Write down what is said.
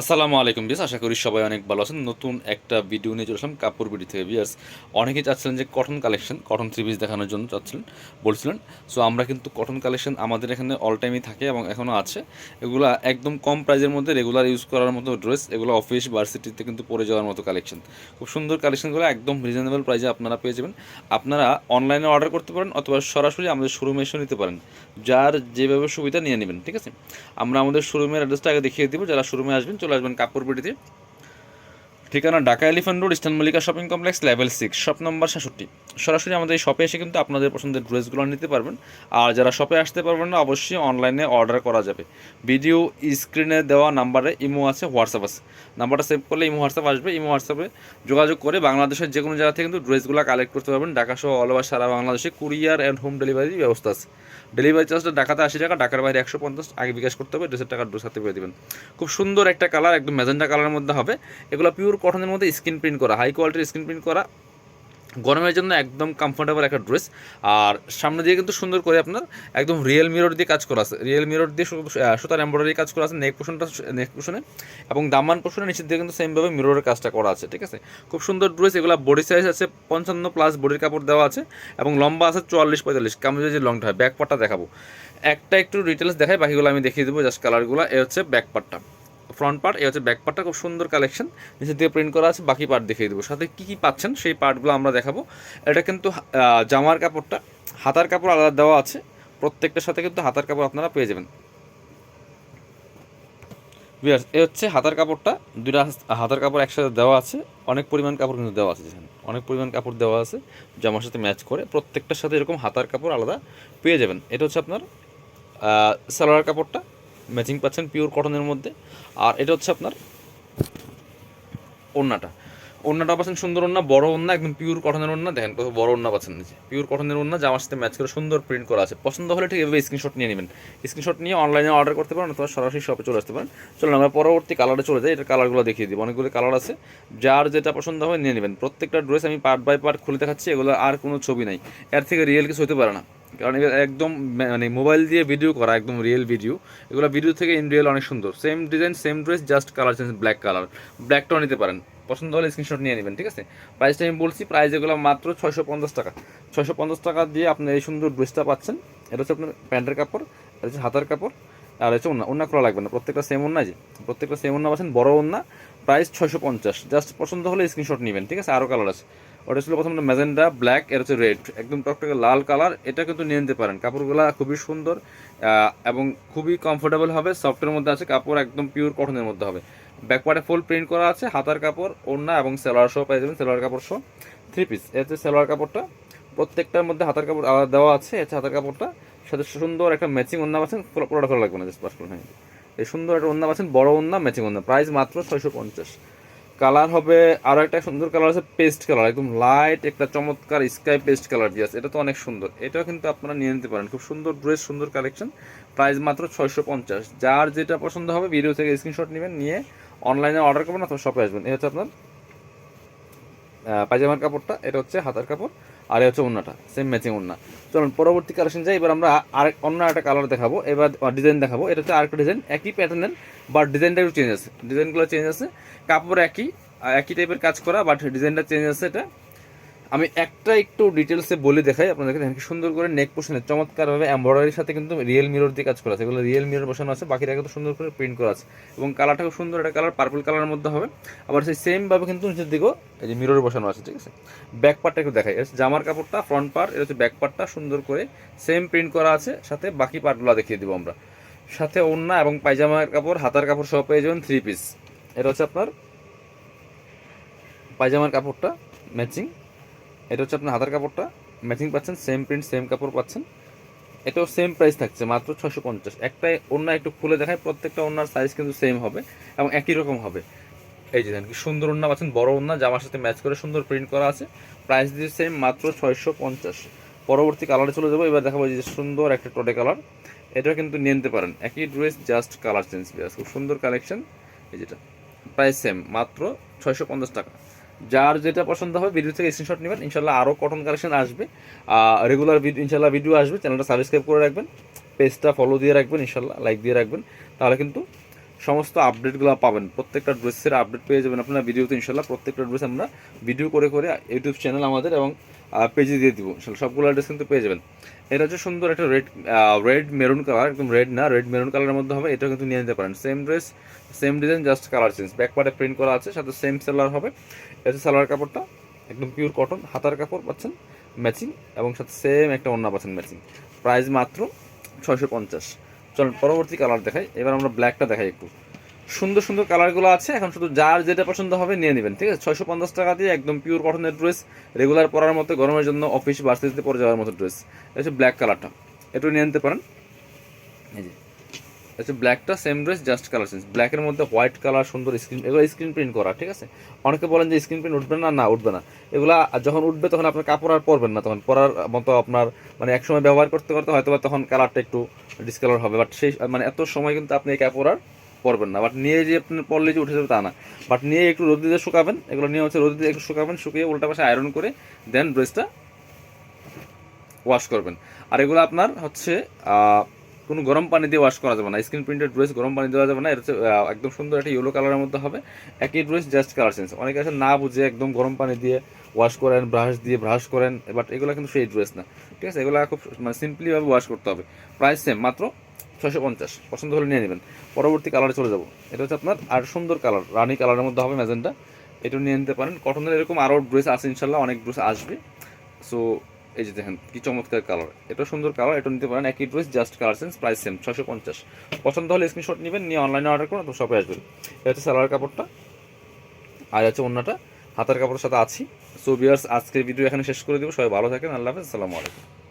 আসসালামু আলাইকুম বিয়াস আশা করি সবাই অনেক ভালো আছেন। নতুন একটা ভিডিও নিয়ে চলে আসলাম কাপড় বিডি থেকে। বিয়াস অনেকেই চাচ্ছিলেন যে cotton collection cotton three piece দেখানোর জন্য চাচ্ছিলেন, বলছিলেন। সো আমরা কিন্তু কটন কালেকশন আমাদের এখানে অল টাইমই থাকে এবং এখনও আছে। এগুলো একদম কম প্রাইজের মধ্যে রেগুলার ইউজ করার মতো ড্রেস এগুলো অফিস ভার্সিটিতে কিন্তু পরে যাওয়ার মতো কালেকশন খুব সুন্দর কালেকশনগুলো একদম রিজনেবল প্রাইজে আপনারা পেয়ে যাবেন। আপনারা অনলাইনে অর্ডার করতে পারেন অথবা সরাসরি আমাদের শোরুমে এসে নিতে পারেন। যার যেভাবে সুবিধা নিয়ে নেবেন, ঠিক আছে? আমরা আমাদের শোরুমের অ্যাড্রেসটা আগে দেখিয়ে দিব। যারা শোরুমে আসবেন চলে আসবেন কাপড় কাপড়পিটিতে ঠিকানা Dhaka elephant road, eastern Mallika shopping complex, level six, shop number সাতষট্টি। সরাসরি আমাদের এই শপে এসে কিন্তু আপনাদের পছন্দের ড্রেসগুলো নিতে পারবেন। আর যারা শপে আসতে পারবেন না, অবশ্যই অনলাইনে অর্ডার করা যাবে। ভিডিও স্ক্রিনে দেওয়া নাম্বারে ইমো আছে, হোয়াটসঅ্যাপ আছে। নাম্বারটা সেভ করলে ইমো, হোয়াটসঅ্যাপ আসবে। ইমো, হোয়াটসঅ্যাপে যোগাযোগ করে বাংলাদেশের যে কোনো জায়গা থেকে কিন্তু ড্রেসগুলো কালেক্ট করতে পারবেন। ঢাকা সহ অল ওভার সারা বাংলাদেশে কুরিয়ার অ্যান্ড হোম ডেলিভারি ব্যবস্থা আছে। ডেলিভারি চার্জটা ঢাকাতে আশি টাকা, ঢাকার বাইরে একশো পঞ্চাশ। আগে বিকাশ করতে হবে, ড্রেসের টাকা ড্রেস হাতে পেয়ে দেবেন। খুব সুন্দর একটা কালার, একদম ম্যাজেন্টা কালারের মধ্যে হবে। এগুলো পিওর কটনের মধ্যে স্ক্রিন প্রিন্ট করা হাই কোয়ালিটির স্ক্রিন প্রিন্ট করা। গরমের জন্য একদম কমফোর্টেবল একটা ড্রেস আর সামনে দিয়ে কিন্তু সুন্দর করে আপনার একদম রিয়েল মিরর দিয়ে কাজ করা আছে। রিয়েল মিরর দিয়ে সুতার এমব্রয়ডারি কাজ করা আছে নেক পোষণটা নেক পোষণে এবং দামান পোষণে নিচের দিয়ে কিন্তু সেমভাবে মিররের কাজটা করা আছে, ঠিক আছে? খুব সুন্দর ড্রেস এগুলো বডি সাইজ আছে পঞ্চান্ন প্লাস বডির কাপড় দেওয়া আছে এবং লম্বা আছে চুয়াল্লিশ পঁয়তাল্লিশ। কামিজের যে লংটা হয় ব্যাক পার্টটা দেখাবো। একটা একটু ডিটেলস দেখাই, বাকিগুলো আমি দেখিয়ে দেবো জাস্ট কালারগুলো এ হচ্ছে ব্যাক পার্টটা ফ্রন্ট পার্ট এই হচ্ছে ব্যাক পার্টটা খুব সুন্দর কালেকশন নিচের দিকে প্রিন্ট করা আছে, বাকি পার্ট দেখিয়ে দেবো। সাথে কী কী পাচ্ছেন, সেই পার্টগুলো আমরা দেখাবো। এটা কিন্তু জামার কাপড়টা, হাতার কাপড় আলাদা দেওয়া আছে। প্রত্যেকটার সাথে কিন্তু হাতার কাপড় আপনারা পেয়ে যাবেন। এ হচ্ছে হাতার কাপড়টা, দুইটা হাতার কাপড় একসাথে দেওয়া আছে। অনেক পরিমাণ কাপড় কিন্তু দেওয়া আছে যেখানে অনেক পরিমাণ কাপড় দেওয়া আছে, জামার সাথে ম্যাচ করে প্রত্যেকটার সাথে এরকম হাতার কাপড় আলাদা পেয়ে যাবেন। এটা হচ্ছে আপনার সালোয়ার কাপড়টা। ম্যাচিং পাচ্ছেন পিওর কটনের মধ্যে। আর এটা হচ্ছে আপনার ওড়নাটা। ওড়নাটা পাচ্ছেন সুন্দর ওড়না, বড় ওড়না, একদম পিওর কটনের ওড়না। দেখেন কত বড় ওড়না পাচ্ছেন পিওর কটনের ওড়না, জামার সাথে ম্যাচ করে সুন্দর প্রিন্ট করা আছে। পছন্দ হলে ঠিক এভাবে স্ক্রিনশট নিয়ে নেবেন। স্ক্রিনশট নিয়ে অনলাইনে অর্ডার করতে পারেন অথবা সরাসরি শপে চলে আসতে পারেন। চলুন, আমরা পরবর্তী কালারে চলে যাই। এটার কালারগুলো দেখিয়ে দিব। অনেকগুলো কালার আছে। যার যেটা পছন্দ হবে নিয়ে নেবেন। প্রত্যেকটা ড্রেস আমি পার্ট বাই পার্ট খুলে দেখাচ্ছি। এগুলো আর কোনো ছবি নাই। এর থেকে রিয়েল কিছু হতে পারে না। কারণ একদম মানে মোবাইল দিয়ে ভিডিও করা, একদম রিয়েল ভিডিও এগুলো ভিডিও থেকে ইন রিয়েল অনেক সুন্দর। Same design same dress just colour change black colour ব্ল্যাকটাও নিতে পারেন। পছন্দ হলে স্ক্রিনশট নিয়ে নেবেন, ঠিক আছে? প্রাইসটা আমি বলছি প্রাইস এগুলো মাত্র ছয়শো পঞ্চাশ টাকা। ছয়শো পঞ্চাশ টাকা দিয়ে আপনি এই সুন্দর ড্রেসটা পাচ্ছেন। এটা হচ্ছে আপনার প্যান্টের কাপড়, এটা হচ্ছে হাতার কাপড়, আর হচ্ছে ওন্না ওন্না খোলা লাগবে না। প্রত্যেকটা সেম ওন্না যে, প্রত্যেকটা সেম ওন্না পাচ্ছেন, বড় ওন্না প্রাইস ছয়শো পঞ্চাশ। জাস্ট পছন্দ হলে স্ক্রিনশট নেবেন, ঠিক আছে? আরও কালার আছে। ওটা ছিল প্রথমে ম্যাজেন্ডা, ব্ল্যাক, এর হচ্ছে রেড। একদম টকটকে লাল কালার, এটা কিন্তু নিয়ে নিতে পারেন। কাপড়গুলো খুবই সুন্দর এবং খুবই কমফোর্টেবল হবে সফটের মধ্যে আছে, কাপড় একদম পিওর কটনের মধ্যে হবে। ব্যাকপার্টে ফুল প্রিন্ট করা আছে, হাতার কাপড়, ওড়না এবং সেলোয়ার সহ পেয়ে যাবেন সেলোয়ার কাপড় সহ থ্রি পিস এর হচ্ছে সেলোয়ার কাপড়টা, প্রত্যেকটার মধ্যে হাতার কাপড় আলাদা দেওয়া আছে, এর হাতার কাপড়টা। সাথে সুন্দর একটা ম্যাচিং ওড়না পাচ্ছেন পুরোটা ভালো লাগবে না জাস্ট পাস করে হ্যাঁ এই সুন্দর একটা ওড়না পাচ্ছেন, বড় ওড়না ম্যাচিং ওড়না প্রাইস মাত্র ছয়শো পঞ্চাশ। কালার হবে আরও একটা সুন্দর কালার আছে পেস্ট কালার, একদম লাইট একটা চমৎকার স্কাই পেস্ট কালার দিয়ে আছে। এটা তো অনেক সুন্দর। এটাও কিন্তু আপনারা নিয়ে নিতে পারেন। খুব সুন্দর ড্রেস সুন্দর কালেকশন প্রাইস মাত্র ছয়শো পঞ্চাশ। যার যেটা পছন্দ হবে ভিডিও থেকে স্ক্রিনশট নেবেন, নিয়ে অনলাইনে অর্ডার করবেন অথবা শপে আসবেন। এই হচ্ছে আপনার পায়জামার কাপড়টা। এটা হচ্ছে হাতার কাপড়। আর হচ্ছে ওড়নাটা সেম ম্যাচিং ওড়না চলুন, পরবর্তী কালেকশন যাই, এবার আমরা আর অন্য একটা কালার দেখাবো, এবার ডিজাইন দেখাবো। এটা হচ্ছে আরেকটা ডিজাইন একই প্যাটার্নের বাট ডিজাইনটা একটু চেঞ্জ আছে। ডিজাইনগুলো চেঞ্জ আছে, কাপড় একই একই টাইপের কাজ করা বাট ডিজাইনটা চেঞ্জ আছে এটা। আমি একটা একটু ডিটেলসে বলে দেখাই আপনাদেরকে। দেখেন সুন্দর করে নেক পোর্শনে চমৎকারভাবে এমব্রয়ডারির সাথে কিন্তু রিয়েল মিরর দিয়ে কাজ করা আছে। এগুলো রিয়েল মিরর বসানো আছে, বাকিটা কিন্তু সুন্দর করে প্রিন্ট করা আছে। এবং কালারটা খুব সুন্দর, একটা কালার পার্পল কালারের মধ্যে হবে। আবার সেই সেম ভাবে কিন্তু নিচের দিকেও এই যে মিরর বসানো আছে, ঠিক আছে? ব্যাক পার্টটা একটু দেখাই। জামার কাপড়টা ফ্রন্ট পার্ট এটা হচ্ছে ব্যাক পার্টটা সুন্দর করে সেম প্রিন্ট করা আছে। সাথে বাকি পার্টগুলো দেখিয়ে দিব আমরা। সাথে ওড়না এবং পায়জামার কাপড়, হাতার কাপড় সব পেয়ে যাবেন থ্রি পিস এটা হচ্ছে আপনার পায়জামার কাপড়টা ম্যাচিং এটা হচ্ছে আপনার হাতার কাপড়টা। ম্যাচিং পাচ্ছেন সেম প্রিন্ট সেম কাপড় পাচ্ছেন। এটাও সেম প্রাইস থাকছে, মাত্র ছশো পঞ্চাশ। একটাই অন্য একটু খুলে দেখায়, প্রত্যেকটা ওনার সাইজ কিন্তু সেম হবে এবং একই রকম হবে। এই যে কি সুন্দর ওন্না পাচ্ছেন, বড় ওন্না জামার সাথে ম্যাচ করে সুন্দর প্রিন্ট করা আছে। প্রাইস দিয়ে সেম মাত্র ছয়শো পঞ্চাশ। পরবর্তী কালারে চলে যাব, এবার দেখাবো যে সুন্দর একটা টোটে কালার এটাও কিন্তু নিয়ে নিতে পারেন, একই ড্রেস জাস্ট কালার চেঞ্জ পেয়ে খুব সুন্দর কালেকশন এই যেটা প্রাইস সেম মাত্র ছয়শো পঞ্চাশ টাকা। যার যেটা পছন্দ হবে ভিডিও থেকে স্ক্রিনশট নেবেন। ইনশাল্লাহ আরও কটন কালেকশন আসবে। রেগুলার ভিডিও ইনশাল্লাহ ভিডিও আসবে। চ্যানেলটা সাবস্ক্রাইব করে রাখবেন। পেজটা ফলো দিয়ে রাখবেন ইনশাল্লাহ লাইক দিয়ে রাখবেন। তাহলে কিন্তু সমস্ত আপডেটগুলো পাবেন। প্রত্যেকটা ড্রেসের আপডেট পেয়ে যাবেন আপনারা ভিডিওতে ইনশাল্লাহ প্রত্যেকটা ড্রেস আমরা ভিডিও করে করে ইউটিউব চ্যানেল আমাদের এবং পেজে দিয়ে দিব। সবগুলো ড্রেস কিন্তু পেয়ে যাবেন। এটা হচ্ছে সুন্দর একটা রেড রেড মেরুন কালার একদম রেড না রেড মেরুন কালারের মধ্যে হবে এটা কিন্তু নিয়ে নিতে পারেন। Same dress same design just colour change back পার্টে প্রিন্ট করা আছে, সাথে সেম সেলার হবে। এটা সালোয়ার কাপড়টা, একদম পিওর কটন হাতার কাপড় পাচ্ছেন ম্যাচিং এবং সাথে সেম একটা ওড়না পাচ্ছেন ম্যাচিং প্রাইস মাত্র ছয়শো পঞ্চাশ। চলুন পরবর্তী কালার দেখাই। এবার আমরা ব্ল্যাকটা দেখাই একটু। সুন্দর সুন্দর কালারগুলো আছে। এখন শুধু যার যেটা পছন্দ হবে নিয়ে নেবেন, ঠিক আছে? ছয়শো পঞ্চাশ টাকা দিয়ে একদম পিওর কটনের ড্রেস রেগুলার পরার মতো, গরমের জন্য অফিস ভার্সিটিতে পরে যাওয়ার মতো ড্রেস হচ্ছে ব্ল্যাক কালারটা এটাও নিয়ে নিতে পারেন। এই যে হচ্ছে ব্ল্যাকটা same dress just colour change ব্ল্যাকের মধ্যে হোয়াইট কালার সুন্দর স্ক্রিন এগুলো স্ক্রিন প্রিন্ট করা, ঠিক আছে? অনেকে বলেন যে স্ক্রিন প্রিন্ট উঠবে না না, উঠবে না। এগুলা যখন উঠবে তখন আপনার কাপড় আর পরবেন না, তখন পরার মতো আপনার মানে এক সময় ব্যবহার করতে করতে হয়তো তখন কালারটা একটু ডিসকালার হবে। বাট সেই মানে এত সময় কিন্তু আপনি এই কাপড় আর পরবেন না। বাট নিয়ে যে আপনি পরলে যে উঠে যাবে তা না। বাট নিয়ে একটু রোদ দিয়ে শুকাবেন। এগুলো নিয়ে হচ্ছে রোদ দিয়ে একটু শুকাবেন, শুকিয়ে উল্টা পাশে আয়রন করে দেন ড্রেসটা ওয়াশ করবেন। আর এগুলো আপনার হচ্ছে কোনো গরম পানি দিয়ে ওয়াশ করা যাবে না। স্ক্রিন প্রিন্টেড ড্রেস গরম পানি দেওয়া যাবে না। এটা হচ্ছে একদম সুন্দর একটা ইয়েলো কালারের মধ্যে হবে। একই ড্রেস জাস্ট কালার চেঞ্জ অনেকে আছে না বুঝে একদম গরম পানি দিয়ে ওয়াশ করেন ব্রাশ দিয়ে ব্রাশ করেন। বাট এগুলো কিন্তু সেই ড্রেস না। ঠিক আছে? এগুলো খুব মানে সিম্পলিভাবে ওয়াশ করতে হবে। প্রাইস সেম মাত্র ছশো পঞ্চাশ। পছন্দ হলে নিয়ে নেবেন। পরবর্তী কালারে চলে যাব। এটা হচ্ছে আপনার আর সুন্দর কালার রানি কালারের মধ্যে হবে ম্যাজেন্টা। এটা নিয়ে নিতে পারেন। কটনের এরকম আরও ড্রেস আছে ইনশাল্লাহ, অনেক ড্রেস আসবে। সো এই যে দেখেন, কি চমৎকার কালার এটা সুন্দর কালার এটা নিতে পারেন। একই dress just colour change price same ছশো পঞ্চাশ। পছন্দ হলে স্ক্রিনশট নেবেন, নিয়ে অনলাইনে অর্ডার করুন তো শপে আসবেন। এটা হচ্ছে সালোয়ার কাপড়টা। আর হচ্ছে অন্যটা হাতার কাপড়ের সাথে আছি। সো বিয়ার্স আজকের ভিডিও এখানে শেষ করে দেবো। সবাই ভালো থাকেন। আল্লাহ হাফেজ। আসসালামু আলাইকুম।